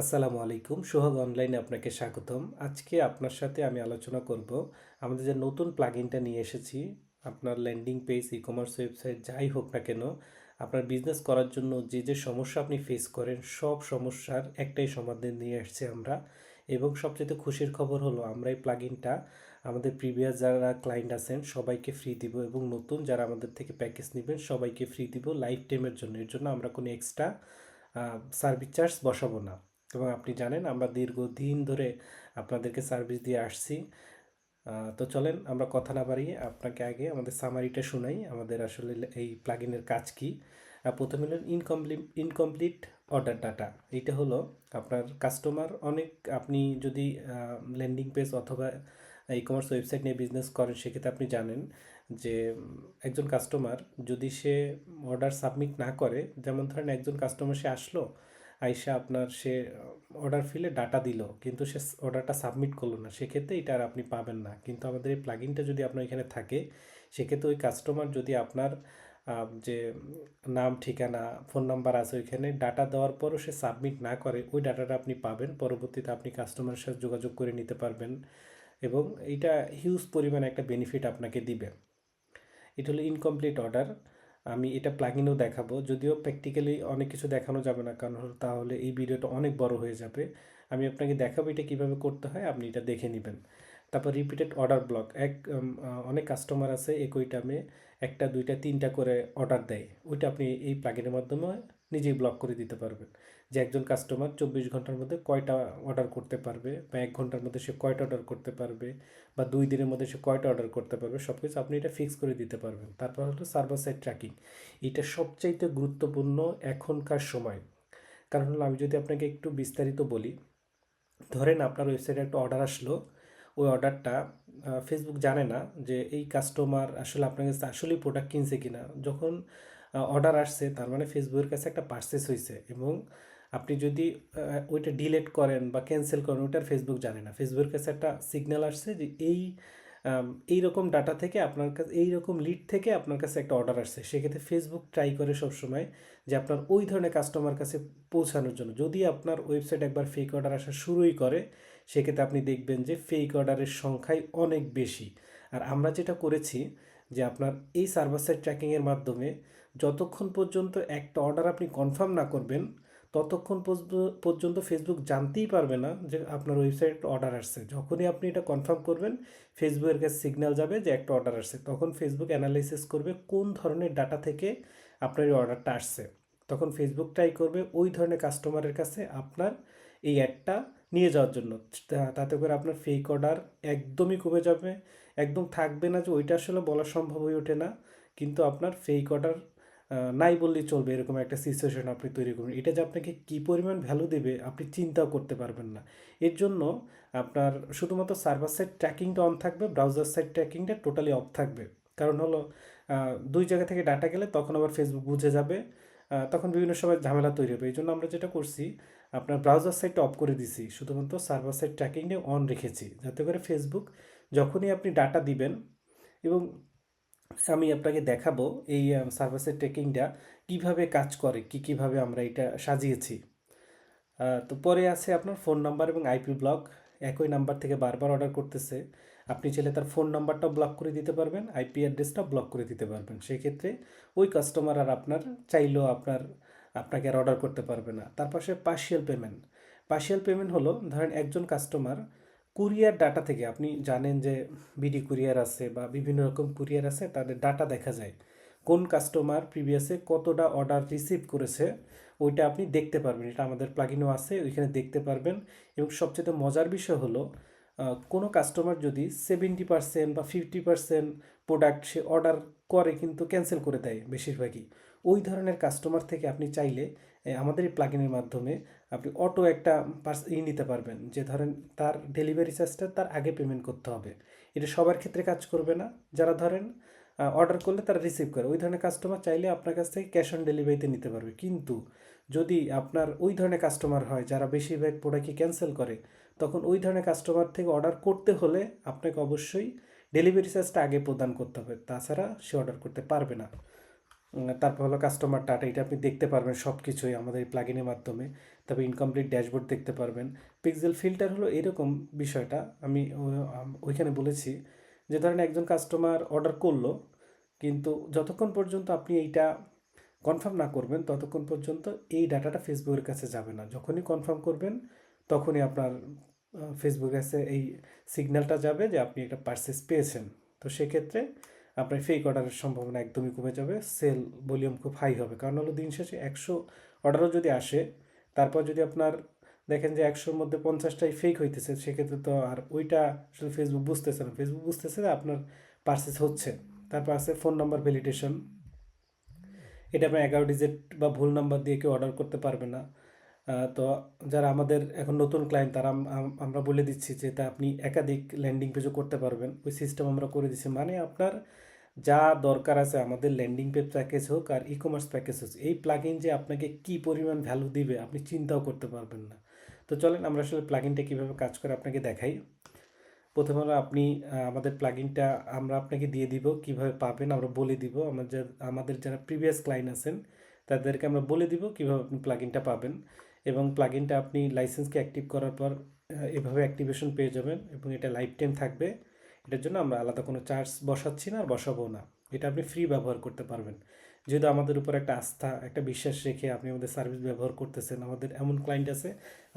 আসসালামু আলাইকুম, সোহাগ অনলাইনে আপনাকে স্বাগতম। আজকে আপনার সাথে আমি আলোচনা করব আমাদের যে নতুন প্লাগইনটা নিয়ে এসেছি, আপনার landing page e commerce website যাই হোক না কেন, আপনার বিজনেস করার জন্য যে যে সমস্যা আপনি ফেস করেন, সব সমস্যার একটাই সমাধান নিয়ে আসছি আমরা। এবং সবচেয়ে খুশির খবর হলো, আমরা এই প্লাগইনটা আমাদের প্রিভিয়াস যারা ক্লায়েন্ট আছেন, সবাইকে ফ্রি দিব এবং নতুন যারা আমাদের থেকে প্যাকেজ নেবেন, সবাইকে ফ্রি দিব লাইফ টাইমের জন্য। এর জন্য আমরা কোনো এক্সট্রা সার্ভিস চার্জ বসাবো না। এবং আপনি জানেন আমরা দীর্ঘদিন ধরে আপনাদেরকে সার্ভিস দিয়ে আসছি। তো চলেন আমরা কথা না বাড়িয়ে আপনাকে আগে আমাদের সামারিটা শোনাই, আমাদের আসলে এই প্লাগিনের কাজ কি। প্রথমে হলেন ইনকমপ্লিট ইনকমপ্লিট অর্ডার ডাটা এইটা হলো আপনার কাস্টমার অনেক, আপনি যদি ল্যান্ডিং পেজ অথবা ই কমার্স ওয়েবসাইট নিয়ে বিজনেস করেন, সেক্ষেত্রে আপনি জানেন যে, একজন কাস্টমার যদি সে অর্ডার সাবমিট না করে, যেমন ধরেন একজন কাস্টমার সে আসলো আইসা আপনার সে অর্ডার ফিলে ডাটা দিল, কিন্তু সে অর্ডারটা সাবমিট করল না। সেক্ষেত্রে এটা আর আপনি পাবেন না। কিন্তু আমাদের এই প্লাগইনটা যদি আপনার এখানে থাকে, সেক্ষেত্রে ওই কাস্টমার যদি আপনার যে নাম, ঠিকানা ফোন নাম্বার আছে ওইখানে ডাটা দেওয়ার পরও সে সাবমিট না করে, ওই ডাটাটা আপনি পাবেন। পরবর্তীতে আপনি কাস্টমারের সাথে যোগাযোগ করে নিতে পারবেন এবং এটা হিউজ পরিমাণে একটা বেনিফিট আপনাকে দিবে। এটা হলো ইনকমপ্লিট অর্ডার আমি এটা প্লাগিনও দেখাবো। যদিও প্র্যাকটিক্যালি অনেক কিছু দেখানো যাবে না, কারণ হলো তাহলে এই ভিডিওটা অনেক বড় হয়ে যাবে। আমি আপনাকে দেখাবো এটা কীভাবে করতে হয়, আপনি এটা দেখে নেবেন। তারপর রিপিটেড অর্ডার ব্লক এক অনেক কাস্টমার আছে একই টাইমে একটা, দুইটা, তিনটা করে অর্ডার দেয়। ওইটা আপনি এই প্লাগিনের মাধ্যমে নিজেই ব্লক করে দিতে পারবেন। যে একজন কাস্টমার চব্বিশ ঘণ্টার মধ্যে কয়টা অর্ডার করতে পারবে বা এক ঘণ্টার মধ্যে সে কয়টা অর্ডার করতে পারবে বা দুই দিনের মধ্যে সে কয়টা অর্ডার করতে পারবে সব কিছু আপনি এটা ফিক্স করে দিতে পারবেন। তারপর হলো সার্ভার সাইড ট্র্যাকিং এটা সবচাইতে গুরুত্বপূর্ণ এখনকার সময়। কারণ হলো আমি যদি আপনাকে একটু বিস্তারিত বলি, ধরেন আপনার ওয়েবসাইটে একটা অর্ডার আসলো, ওই অর্ডারটা ফেসবুক জানে না যে এই কাস্টমার আসলে আপনার কাছে আসলেই প্রোডাক্ট কিনছে কিনা। যখন অর্ডার আসছে, তার মানে ফেসবুকের কাছে একটা পার্সেস হয়েছে এবং আপনি যদি ওইটা ডিলেট করেন বা ক্যান্সেল করেন, ওইটার ফেসবুক জানে না। ফেসবুকের কাছে একটা সিগন্যাল আসছে যে এই এই রকম ডাটা থেকে আপনার কাছে, এই রকম লিড থেকে আপনার কাছে একটা অর্ডার আসছে। সেক্ষেত্রে ফেসবুক ট্রাই করে সবসময় যে আপনার ওই ধরনের কাস্টমার কাছে পৌঁছানোর জন্য। যদি আপনার ওয়েবসাইট একবার ফেক অর্ডার আসা শুরুই করে, সেক্ষেত্রে আপনি দেখবেন যে ফেক অর্ডারের সংখ্যাই অনেক বেশি। আর আমরা যেটা করেছি যে আপনার এই সার্ভার সাইড ট্র্যাকিংয়ের মাধ্যমে যতক্ষণ পর্যন্ত একটা অর্ডার আপনি কনফার্ম না করবেন, ততক্ষণ পর্য- পর্যন্ত ফেসবুক জানতেই পারবে না যে আপনার ওয়েবসাইট অর্ডার আসছে। যখনই আপনি এটা কনফার্ম করবেন ফেসবুকের কাছে সিগন্যাল যাবে যে একটা অর্ডার আসছে। তখন ফেসবুক অ্যানালাইসিস করবে কোন ধরনের ডাটা থেকে আপনার এই অর্ডারটা আসছে। তখন ফেসবুক ট্রাই করবে ওই ধরনের কাস্টমারের কাছে আপনার এই অ্যাডটা নিয়ে যাওয়ার জন্য। তাতে করে আপনার ফেক অর্ডার একদমই কমে যাবে। একদম থাকবে না যে ওইটা আসলে বলা সম্ভব হয়ে ওঠে না। কিন্তু আপনার ফেক অর্ডার নাই বললেই চলবে, এরকম একটা সিচুয়েশন আপনি তৈরি করবেন এটা যে আপনাকে কী পরিমাণ ভ্যালু দেবে, আপনি চিন্তাও করতে পারবেন না। এর জন্য আপনার শুধুমাত্র সার্ভার সাইড ট্র্যাকিংটা অন থাকবে ব্রাউজার সাইড ট্র্যাকিংটা টোটালি অফ থাকবে। কারণ হলো দুই জায়গা থেকে ডাটা গেলে তখন আবার ফেসবুক বুঝে যাবে তখন বিভিন্ন সময় ঝামেলা তৈরি হবে। এই জন্য আমরা যেটা করছি, আপনার ব্রাউজার সাইটটা অফ করে দিছি, শুধুমাত্র সার্ভার সাইড ট্র্যাকিংটা অন রেখেছি। যাতে করে ফেসবুক যখনই আপনি ডাটা দিবেন এবং আমি আপনাকে দেখাবো এই সার্ভার সাইড ট্র্যাকিংটা কীভাবে কাজ করে, কী, কীভাবে আমরা এটা সাজিয়েছি। তো পরে আছে আপনার ফোন নাম্বার এবং আইপি ব্লক একই নাম্বার থেকে বারবার অর্ডার করতেছে। আপনি চাইলে তার ফোন নাম্বারটাও ব্লক করে দিতে পারবেন আইপি অ্যাড্রেসটা ব্লক করে দিতে পারবেন। সেক্ষেত্রে ওই কাস্টমার আর আপনার চাইলেও আপনার, আপনাকে আর অর্ডার করতে পারবে না। তার পাশে পার্শিয়াল পেমেন্ট পার্শিয়াল পেমেন্ট হলো, ধরেন একজন কাস্টমার কুরিয়ার ডাটা থেকে আপনি জানেন যে বিডি কুরিয়ার আছে বা বিভিন্ন রকম কুরিয়ার আছে, তাদের ডাটা দেখা যায়। কোন কাস্টমার প্রিভিয়াসে কতটা অর্ডার রিসিভ করেছে, ওইটা আপনি দেখতে পারবেন। এটা আমাদের প্লাগিনও আছে, ওইখানে দেখতে পারবেন। এবং সবচেয়ে মজার বিষয় হলো কোনো কাস্টমার যদি সেভেন্টি পার্সেন্ট বা ফিফটি পার্সেন্ট প্রোডাক্ট সে অর্ডার করে কিন্তু ক্যান্সেল করে দেয় বেশিরভাগই। ওই ধরনের কাস্টমার থেকে আপনি চাইলে আমাদের এই প্লাগিনের মাধ্যমে আপনি অটো একটা পার্স ই নিতে পারবেন। যে ধরেন তার ডেলিভারি চার্জটা তার আগে পেমেন্ট করতে হবে। এটা সবার ক্ষেত্রে কাজ করবে না। যারা ধরেন অর্ডার করলে তারা রিসিভ করে। ওই ধরনের কাস্টমার চাইলে আপনার কাছ থেকে ক্যাশ অন ডেলিভারিতে নিতে পারবে। কিন্তু যদি আপনার ওই ধরনের কাস্টমার হয়, যারা বেশিরভাগ প্রোডাক্টই ক্যান্সেল করে, তখন ওই ধরনের কাস্টমার থেকে অর্ডার করতে হলে আপনাকে অবশ্যই ডেলিভারি চার্জটা আগে প্রদান করতে হবে। তাছাড়া সে অর্ডার করতে পারবে না। তারপর হলো কাস্টমার ডাটা এটা আপনি দেখতে পারবেন সব কিছুই আমাদের এই প্লাগিনের মাধ্যমে। তারপর ইনকমপ্লিট ড্যাশবোর্ড দেখতে পারবেন। পিক্সেল ফিল্টার হলো এরকম বিষয়টা। আমি ওইখানে বলেছি যে ধরেন একজন কাস্টমার অর্ডার করল, কিন্তু যতক্ষণ পর্যন্ত আপনি এইটা কনফার্ম না করবেন, ততক্ষণ পর্যন্ত এই ডাটাটা ফেসবুকের কাছে যাবে না। যখনই কনফার্ম করবেন, তখনই আপনার ফেসবুকের কাছে এই সিগন্যালটা যাবে যে আপনি একটা পার্সেস পেয়েছেন। তো সেক্ষেত্রে আপনার ফেক অর্ডারের সম্ভাবনা একদমই কমে যাবে সেল ভলিউম খুব হাই হবে। কারণ হলো দিন শেষে একশো অর্ডারও যদি আসে তারপর যদি আপনার দেখেন যে একশোর মধ্যে পঞ্চাশটাই ফেক হইতেছে, সেক্ষেত্রে তো আর ওইটা আসলে ফেসবুক বুঝতেছে না। ফেসবুক বুঝতেছে যে আপনার পার্সেস হচ্ছে। তারপর আছে ফোন নাম্বার ভ্যালিডেশন এটা আপনার এগারো ডিজিট বা ভুল নাম্বার দিয়ে কেউ অর্ডার করতে পারবে না। তো যারা আমাদের এখন নতুন ক্লায়েন্ট তারা আম- আম- আমরা বলে দিচ্ছি যে তা আপনি একাধিক ল্যান্ডিং পেজও করতে পারবেন। ওই সিস্টেম আমরা করে দিচ্ছি মানে আপনার যা দরকার আছে, আমাদের ল্যান্ডিং পেজ প্যাকেজ হোক আর ই কমার্স প্যাকেজ হোক, এই প্লাগইন যে আপনাকে কি পরিমাণ ভ্যালু দিবে আপনি চিন্তাও করতে পারবেন না। তো চলেন আমরা আসলে প্লাগইনটা কীভাবে কাজ করে আপনাকে দেখাই। প্রথমে আপনি আমাদের প্লাগইনটা আমরা আপনাকে দিয়ে দিব, কীভাবে পাবেন আমরা বলে দিব। আমাদের আমাদের যারা প্রিভিয়াস ক্লায়েন্ট আছেন, তাদেরকে আমরা বলে দিব কীভাবে আপনি প্লাগইনটা পাবেন এবং প্লাগইনটা আপনি লাইসেন্সকে অ্যাক্টিভ করার পর এভাবে অ্যাক্টিভেশন পেয়ে যাবেন এবং এটা লাইফ টাইম থাকবে। এটার জন্য আমরা আলাদা কোনো চার্জ বসাচ্ছি না আর বসাবো না। এটা আপনি ফ্রি ব্যবহার করতে পারবেন। যেহেতু আমাদের উপর একটা আস্থা, একটা বিশ্বাস রেখে আপনি আমাদের সার্ভিস ব্যবহার করতেছেন, আমাদের এমন ক্লায়েন্ট আছে,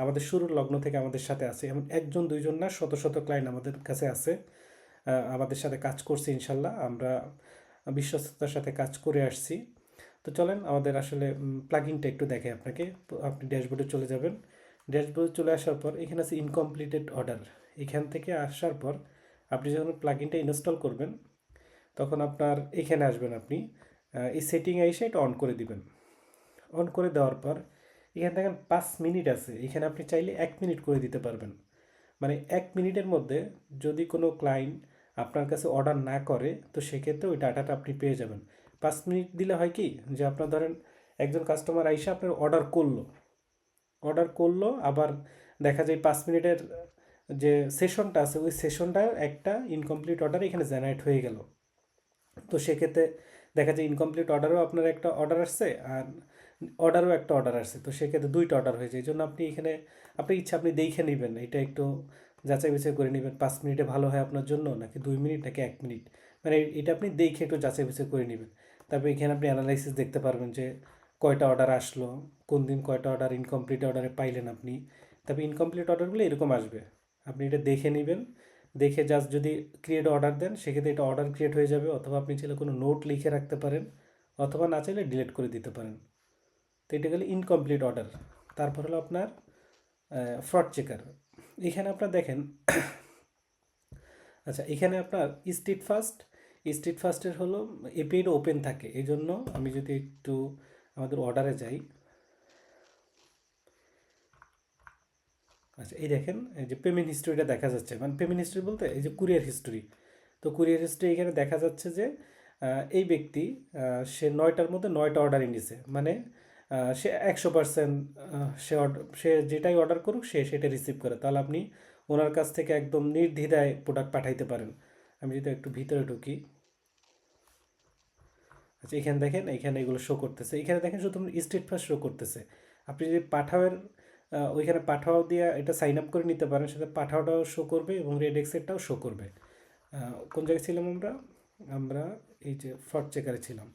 আমাদের শুরুর লগ্ন থেকে আমাদের সাথে আছে, এমন একজন, দুইজন না, শত শত ক্লায়েন্ট আমাদের কাছে আছে আমাদের সাথে কাজ করছে ইনশাল্লাহ, আমরা বিশ্বস্ততার সাথে কাজ করে আসছি। তো চলেন আমাদের আসলে প্লাগইনটা একটু দেখে আপনাকে। আপনি ড্যাশবোর্ডে চলে যাবেন। ড্যাশবোর্ডে চলে আসার পর এখানে আছে ইনকমপ্লিটেড অর্ডার এখান থেকে আসার পর আপনি যখন প্লাগইনটা ইনস্টল করবেন, তখন আপনার এখানে আসবেন আপনি এই সেটিংয়ে এসে এটা অন করে দিবেন। অন করে দেওয়ার পর, এখানে দেখেন পাঁচ মিনিট আছে, এখানে আপনি চাইলে এক মিনিট করে দিতে পারবেন। মানে এক মিনিটের মধ্যে যদি কোনো ক্লায়েন্ট আপনার কাছে অর্ডার না করে, তো সেক্ষেত্রে ওই ডাটাটা আপনি পেয়ে যাবেন। পাঁচ মিনিট দিলে হয় কি, যে আপনার ধরেন একজন কাস্টমার আইসা আপনার অর্ডার করল। অর্ডার করল, আবার দেখা যায় পাঁচ মিনিটের যে সেশনটা আছে, ওই সেশনটা একটা ইনকমপ্লিট অর্ডার এখানে জেনারেট হয়ে গেল। তো সেক্ষেত্রে দেখা যায় ইনকমপ্লিট অর্ডারও আপনার একটা অর্ডার আসছে আর অর্ডারও একটা অর্ডার আসছে। তো সেক্ষেত্রে দুইটা অর্ডার হয়েছে, এই জন্য আপনি এখানে আপনি ইচ্ছা আপনি দেখে নেবেন। এটা একটু যাচাই বাছাই করে নেবেন, পাঁচ মিনিটে ভালো হয় আপনার জন্য নাকি দুই মিনিট নাকি এক মিনিট? মানে এটা আপনি দেখে একটু যাচাই বাছাই করে নেবেন। তারপরে এখানে আপনি অ্যানালাইসিস দেখতে পারবেন যে কয়টা অর্ডার আসলো, কোন দিন কয়টা অর্ডার ইনকমপ্লিট অর্ডারে পাইলেন আপনি। তারপর ইনকমপ্লিট অর্ডারগুলো এরকম আসবে। আপনি এটা দেখে নেবেন। দেখে জাস্ট যদি ক্রিয়েট অর্ডার দেন, সেক্ষেত্রে এটা অর্ডার ক্রিয়েট হয়ে যাবে অথবা আপনি চাইলে কোনো নোট লিখে রাখতে পারেন অথবা না চাইলে ডিলিট করে দিতে পারেন। তো এটা গেলে ইনকমপ্লিট অর্ডার তারপর হলো আপনার ফ্রড চেকার এখানে আপনার দেখেন আচ্ছা এখানে আপনার স্ট্রিট ফাস্ট স্ট্রিট ফাস্টের হলো এপিআইটা ওপেন থাকে। এই জন্য আমি যদি একটু আমাদের অর্ডারে যাই আচ্ছা এই দেখেন এই যে পেমেন্ট হিস্ট্রিটা দেখা যাচ্ছে। মানে পেমেন্ট হিস্ট্রি বলতে এই যে কুরিয়ার হিস্ট্রি তো কুরিয়ার হিস্ট্রি এখানে দেখা যাচ্ছে যে এই ব্যক্তি সে নয়টার মধ্যে নয়টা অর্ডার এনেছে। মানে সে একশো পার্সেন্ট সে সে যেটাই অর্ডার করুক সে সেটা রিসিভ করে। তাহলে আপনি ওনার কাছ থেকে একদম নির্দ্বিধায় প্রোডাক্ট পাঠাইতে পারেন। আমি যদি একটু ভিতরে ঢুকি। আচ্ছা এখানে দেখেন এখানে এগুলো শো করতেছে। এখানে দেখেন শুধু স্টেট ফার্স্ট শো করতেছে। আপনি যদি আহ, ওইখানে পাঠাও দিয়ে এটা সাইন আপ করে নিতে পারেন। সেটা পাঠাওটাও শো করবে এবং রেড এক্সেটটাও শো করবে। কোন জায়গায় ছিলাম আমরা? আমরা এই যে ফ্রড চেকারে ছিলাম।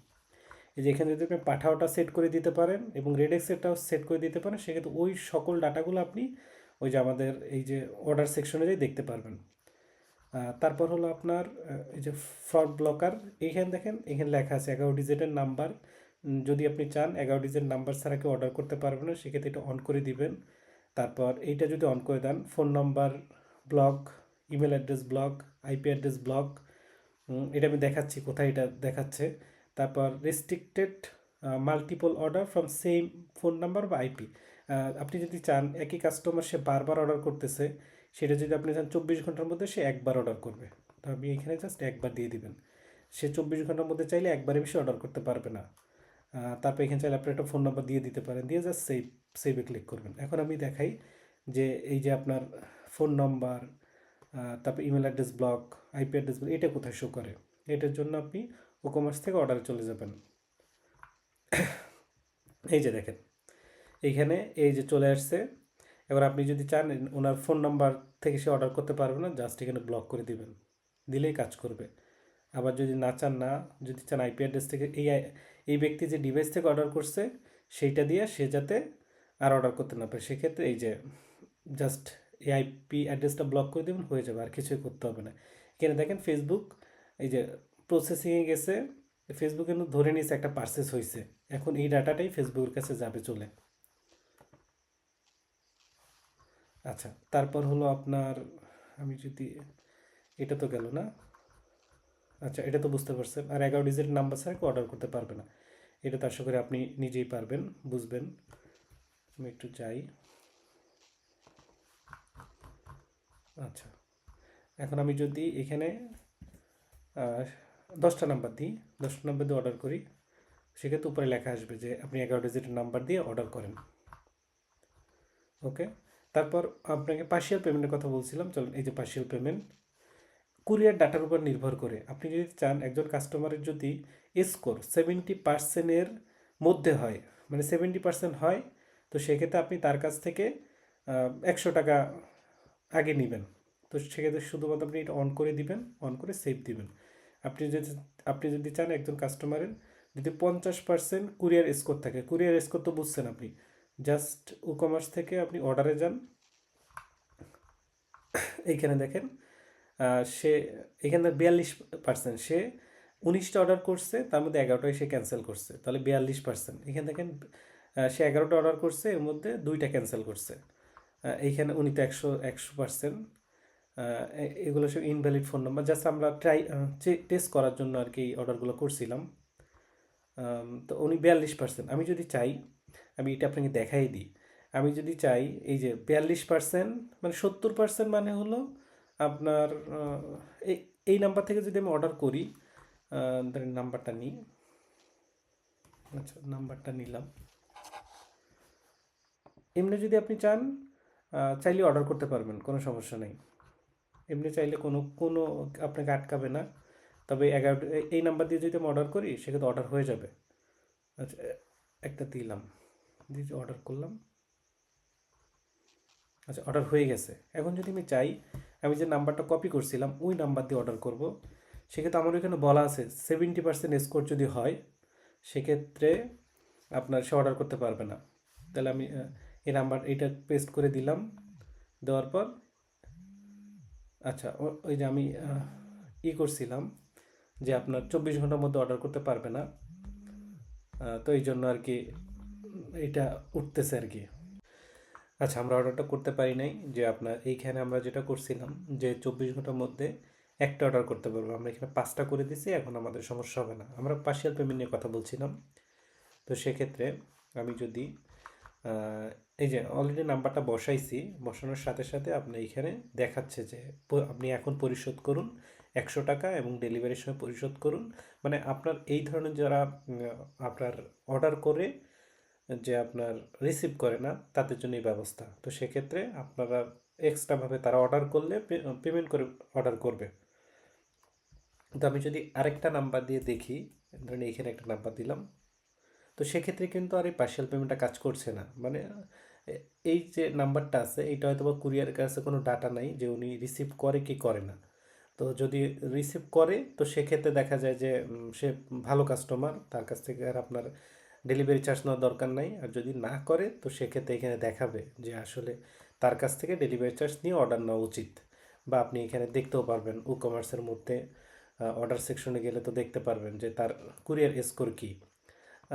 এই যে এখানে যদি আপনি পাঠাওটা সেট করে দিতে পারেন এবং রেড এক্সেটটাও সেট করে দিতে পারেন। সেক্ষেত্রে ওই সকল ডাটাগুলো আপনি ওই যে আমাদের এই যে অর্ডার সেকশনে যাই দেখতে পারবেন। তারপর হলো আপনার এই যে ফ্রড ব্লকার এইখানে দেখেন, এখানে লেখা আছে এগারো ডিজিটের নাম্বার যদি আপনি চান, এগারো ডিজিট নাম্বার ছাড়া কেউ অর্ডার করতে পারবে না, সেক্ষেত্রে এটা অন করে দিবেন। তারপর এইটা যদি অন করে দেন phone number block email address block IP address block এটা আমি দেখাচ্ছি, কোথায় এটা দেখাচ্ছে। তারপর restricted multiple order from same phone number বা আইপি আপনি যদি চান, একই কাস্টমার সে বারবার অর্ডার করতেছে, সেটা যদি আপনি চান, চব্বিশ ঘণ্টার মধ্যে সে একবার অর্ডার করবে। তো আপনি এখানে জাস্ট একবার দিয়ে দিবেন। সে চব্বিশ ঘণ্টার মধ্যে চাইলে একবারে বেশি অর্ডার করতে পারবে না। তারপর এখানে চাইলে আপনি একটা ফোন নাম্বার দিয়ে দিতে পারেন। দিয়ে জাস্ট সেভ সেভে ক্লিক করবেন। এখন আমি দেখাই যে এই যে আপনার ফোন নাম্বার তারপর email address block IP address block এটা কোথায় শো করে? এটার জন্য আপনি ও কমার্স থেকে অর্ডারে চলে যাবেন। এই যে দেখেন এইখানে এই যে চলে আসছে। এবার আপনি যদি চান, ওনার ফোন নাম্বার থেকে সে অর্ডার করতে পারবে না জাস্ট এখানে ব্লক করে দিবেন। দিলেই কাজ করবে। আবার যদি না চান না, যদি চান আইপি অ্যাড্রেস থেকে এই এই ব্যক্তি যে ডিভাইস থেকে অর্ডার করছে, সেইটা দিয়ে সে যাতে আর অর্ডার করতে না পারে। সেক্ষেত্রে এই যে জাস্ট এই আইপি অ্যাড্রেসটা ব্লক করে দেবেন, হয়ে যাবে, আর কিছুই করতে হবে না। এখানে দেখেন ফেসবুক এই যে প্রসেসিংয়ে গেছে ফেসবুক কিন্তু ধরে নিয়েছে একটা পার্সেস হয়েছে এখন এই ডাটাটাই ফেসবুকের কাছে যাবে চলে। আচ্ছা তারপর হলো আপনার, আমি যদি, এটা তো গেল না। আচ্ছা এটা তো বুঝতে পারছেন। আর এগারো ডিজিট নাম্বার ছাড়া কেউ অর্ডার করতে পারবে না। এটা তো আশা করি আপনি নিজেই পারবেন, বুঝবেন। আমি একটু যাই। আচ্ছা এখন আমি যদি এখানে দশটা নাম্বার দিই, দশটা নাম্বার দিয়ে অর্ডার করি, সেক্ষেত্রে উপরে লেখা আসবে যে আপনি এগারো ডিজিটের নাম্বার দিয়ে অর্ডার করেন। ওকে তারপর আপনাকে পার্শিয়াল পেমেন্টের কথা বলছিলাম। চলুন, এই যে পার্শিয়াল পেমেন্ট কুরিয়ার ডাটার উপর নির্ভর করে। আপনি যদি চান একজন কাস্টমারের যদি স্কোর সেভেন্টি পার্সেন্টের মধ্যে হয় মানে সেভেন্টি পার্সেন্ট হয়, তো সেক্ষেত্রে আপনি তার কাছ থেকে একশো টাকা আগে নেবেন। তো সেক্ষেত্রে শুধুমাত্র আপনি এটা অন করে দিবেন অন করে সেভ দিবেন। আপনি যদি আপনি যদি চান একজন কাস্টমারের যদি পঞ্চাশ পার্সেন্ট কুরিয়ার স্কোর থাকে, কুরিয়ার স্কোর তো বুঝছেন আপনি। জাস্ট ই কমার্স থেকে আপনি অর্ডারে যান। এইখানে দেখেন সে এখানে বিয়াল্লিশ পার্সেন্ট সে উনিশটা অর্ডার করছে, তার মধ্যে এগারোটাই সে ক্যান্সেল করছে। তাহলে বিয়াল্লিশ পার্সেন্ট এখানে দেখেন সে এগারোটা অর্ডার করছে, এর মধ্যে দুইটা ক্যান্সেল করছে। এইখানে উনি তো একশো একশো পার্সেন্ট এগুলো সব ইনভ্যালিড ফোন নাম্বার জাস্ট আমরা ট্রাই টেস্ট করার জন্য আর কি অর্ডারগুলো করছিলাম। তো উনি বিয়াল্লিশ পার্সেন্ট আমি যদি চাই, আমি এটা আপনাকে দেখাই দিই। আমি যদি চাই, এই যে বিয়াল্লিশ পার্সেন্ট মানে সত্তর পার্সেন্ট মানে হলো আপনার এই এই নাম্বার থেকে যদি আমি অর্ডার করি নাম্বারটা নিই। আচ্ছা নাম্বারটা নিলাম। এমনি যদি আপনি চান চাইলে অর্ডার করতে পারবেন, কোনো সমস্যা নেই। এমনি চাইলে কোনো কোনো আপনাকে আটকাবে না। তবে এগারো, এই নাম্বার দিয়ে যদি আমি অর্ডার করি, সেক্ষেত্রে অর্ডার হয়ে যাবে। আচ্ছা একটা দিলাম। দিয়ে অর্ডার করলাম। আচ্ছা অর্ডার হয়ে গেছে। এখন যদি আমি চাই, আমি যে নাম্বারটা কপি করছিলাম, ওই নাম্বার দিয়ে অর্ডার করব। সেক্ষেত্রে আমার এখানে বলা আছে সেভেন্টি পার্সেন্ট স্কোর যদি হয়, সেক্ষেত্রে আপনার সে অর্ডার করতে পারবে না। তাহলে আমি এই নাম্বার এইটা পেস্ট করে দিলাম। দেওয়ার পর আচ্ছা ওই যে আমি ই করছিলাম যে আপনার চব্বিশ ঘণ্টার মধ্যে অর্ডার করতে পারবে না। তো এই জন্য আর কি, এটা উঠতেছে আর কি। আচ্ছা আমরা অর্ডারটা করতে পারি নাই যে আপনার এইখানে আমরা যেটা করছিলাম যে চব্বিশ ঘণ্টার মধ্যে একটা অর্ডার করতে পারব। আমরা এখানে পাঁচটা করে দিছি এখন আমাদের সমস্যা হবে না। আমরা পার্শিয়াল পেমেন্ট নিয়ে কথা বলছিলাম। তো সেক্ষেত্রে আমি যদি এই যে অলরেডি নাম্বারটা বসাইছি, বসানোর সাথে সাথে আপনি এখানে দেখাচ্ছে যে আপনি এখন পরিশোধ করুন একশো টাকা এবং ডেলিভারির সময় পরিশোধ করুন। মানে আপনার এই ধরনের যারা আপনার অর্ডার করে যে আপনার রিসিভ করে না, তাদের জন্য এই ব্যবস্থা। তো সেক্ষেত্রে আপনারা এক্সট্রাভাবে তারা অর্ডার করলে পেমেন্ট করে অর্ডার করবে। তো আমি যদি আরেকটা নাম্বার দিয়ে দেখি, ধরেন এইখানে একটা নাম্বার দিলাম। তো সেক্ষেত্রে কিন্তু আর এই পার্শিয়াল পেমেন্টটা কাজ করছে না। মানে এই যে নাম্বারটা আছে, এইটা হয়তো বা কুরিয়ারের কাছে কোনো ডাটা নাই যে উনি রিসিভ করে কি করে না। তো যদি রিসিভ করে, তো সেক্ষেত্রে দেখা যায় যে সে ভালো কাস্টমার তার কাছ থেকে আর আপনার ডেলিভারি চার্জ নেওয়ার দরকার নাই। আর যদি না করে, তো সেক্ষেত্রে এখানে দেখাবে যে আসলে তার কাছ থেকে ডেলিভারি চার্জ নিয়ে অর্ডার নেওয়া উচিত। বা আপনি এখানে দেখতেও পারবেন ই কমার্সের মধ্যে অর্ডার সেকশনে গেলে তো দেখতে পারবেন যে তার কুরিয়ার স্কোর কী।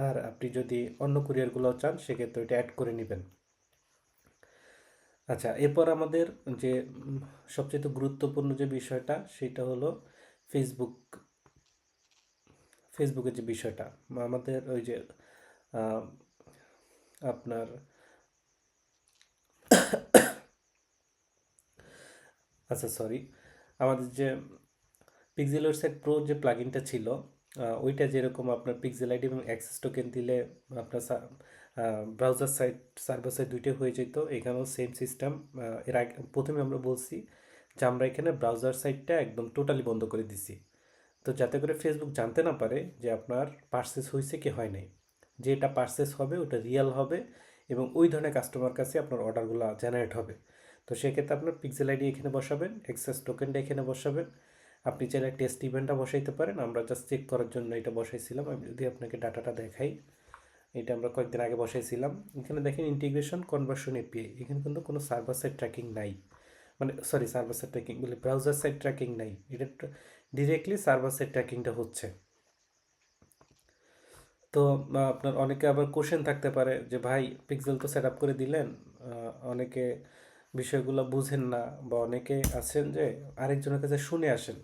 আর আপনি যদি অন্য কুরিয়ারগুলো চান, সেক্ষেত্রে ওইটা অ্যাড করে নেবেন। আচ্ছা এরপর আমাদের যে সবচেয়ে গুরুত্বপূর্ণ যে বিষয়টা, সেটা হলো ফেসবুক ফেসবুকের যে বিষয়টা। আমাদের ওই যে আপনার আচ্ছা সরি আমাদের যে পিক্সেল ওয়েবসাইট প্রো যে প্লাগইনটা ছিল ওইটা যেরকম আপনার পিক্সেল আইডি এবং অ্যাক্সেস টোকেন দিলে আপনার ব্রাউজার সাইট সার্ভার সাইট দুইটাই হয়ে যেত। এখানেও সেম সিস্টেম এর আগে, প্রথমে আমরা বলছি যে আমরা এখানে ব্রাউজার সাইটটা একদম টোটালি বন্ধ করে দিছি। তো যাতে করে ফেসবুক জানতে না পারে যে আপনার পার্সেস হয়েছে কি হয় নাই। যে এটা পার্সেস হবে, ওটা রিয়েল হবে এবং ওই ধরনের কাস্টমার কাছে আপনার অর্ডারগুলো জেনারেট হবে। তো সেক্ষেত্রে আপনার পিক্সেল আইডি এখানে বসাবেন এক্সেস টোকেনটা এখানে বসাবেন। আপনি চাইলে টেস্ট ইভেন্টটা বসাইতে পারেন। আমরা জাস্ট চেক করার জন্য এটা বসাইছিলাম। আমি যদি আপনাকে ডাটাটা দেখাই, এটা আমরা কয়েকদিন আগে বসাইছিলাম। এখানে দেখেন ইন্টিগ্রেশন কনভার্সন এপিআই এখানে কিন্তু কোনো সার্ভার সাইড ট্র্যাকিং নাই। মানে সরি সার্ভার সাইড ট্র্যাকিং বলে ব্রাউজার সাইড ট্র্যাকিং নাই। এটা ডিরেক্টলি সার্ভার সাইড ট্র্যাকিংটা হচ্ছে। তো আপনার অনেকে আবার কোশ্চেন থাকতে পারে যে, ভাই পিক্সেল তো সেট আপ করে দিলেন। অনেকে বিষয়গুলো বুঝেন না বা অনেকে আছেন যে, আরেকজনের কাছে শুনে আসেন।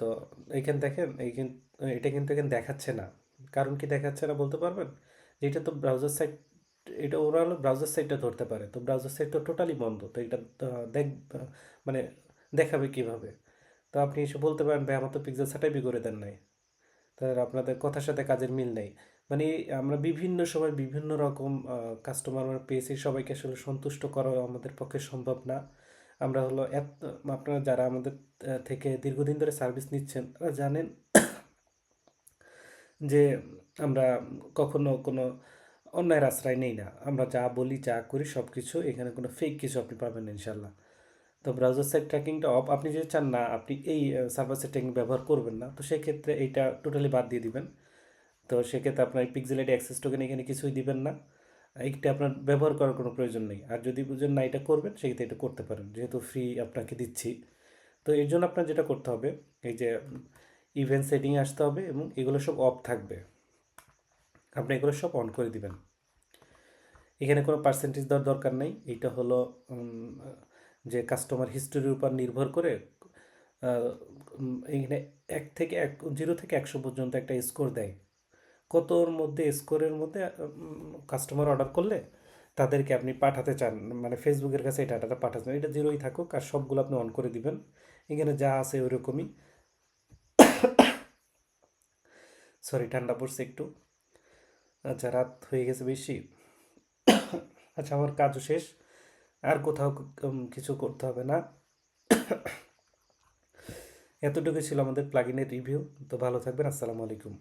তো এইখানে দেখেন এইখান এটা কিন্তু এখানে দেখাচ্ছে না। কারণ কি দেখাচ্ছে না বলতে পারবেন? এটা তো ব্রাউজার সাইট এটা ওরা হলো ব্রাউজার সাইটটা ধরতে পারে। তো ব্রাউজার সাইট তো টোটালি বন্ধ। তো এটা দেখ মানে দেখাবে কীভাবে? তো আপনি এসে বলতে পারেন, ভাই, আমার তো পিক্সেল সেটাইপই করে দেন নাই। তাহলে আপনাদের কথার সাথে কাজের মিল নেই। মানে আমরা বিভিন্ন সময় বিভিন্ন রকম কাস্টমার পেয়েছি, সবাইকে আসলে সন্তুষ্ট করা আমাদের পক্ষে সম্ভব না। আমরা হলো এত, আপনারা যারা আমাদের থেকে দীর্ঘদিন ধরে সার্ভিস নিচ্ছেন, তারা জানেন যে আমরা কখনো কোনো অন্যায়ের আশ্রয় নেই না। আমরা যা বলি, যা করি সব কিছু এখানে কোনো ফেক কিছু আপনি পাবেন ইনশাল্লাহ তো ব্রাউজার সাইড ট্র্যাকিংটা অফ আপনি যদি চান না, আপনি এই সার্ভার সাইড ট্র্যাকিং ব্যবহার করবেন না, তো সেক্ষেত্রে এইটা টোটালি বাদ দিয়ে দিবেন। তো সেক্ষেত্রে আপনার আইডি অ্যাক্সেস টোকেন এখানে কিছুই দিবেন না। এইটা আপনার ব্যবহার করার কোনো প্রয়োজন নেই। আর যদি বুঝেন না এটা করবেন, সেক্ষেত্রে এটা করতে পারেন, যেহেতু ফ্রি আপনাকে দিচ্ছি। তো এর জন্য আপনার যেটা করতে হবে, এই যে ইভেন্ট সেটিংয়ে আসতে হবে এবং এগুলো সব অফ থাকবে। আপনি এগুলো সব অন করে দিবেন। এখানে কোনো পার্সেন্টেজ দেওয়ার দরকার নেই। এইটা হলো যে কাস্টমার হিস্টোরির উপর নির্ভর করে এখানে এক থেকে এক জিরো থেকে একশো পর্যন্ত একটা স্কোর দেয়। কতর মধ্যে স্কোরের মধ্যে কাস্টমার অর্ডার করলে তাদেরকে আপনি পাঠাতে চান। মানে ফেসবুকের কাছে এই ডাটাটা পাঠাচ্ছেন এটা জিরোই থাকুক আর সবগুলো আপনি অন করে দিবেন। এখানে যা আছে ওইরকমই। সরি ঠান্ডা পড়ছে একটু। আচ্ছা রাত হয়ে গেছে বেশি। আচ্ছা আমার কাজও শেষ। আর কোথাও কিছু করতে হবে না। এতটুকুই ছিল আমাদের প্লাগিনের রিভিউ তো ভালো থাকবেন। আসসালামু আলাইকুম।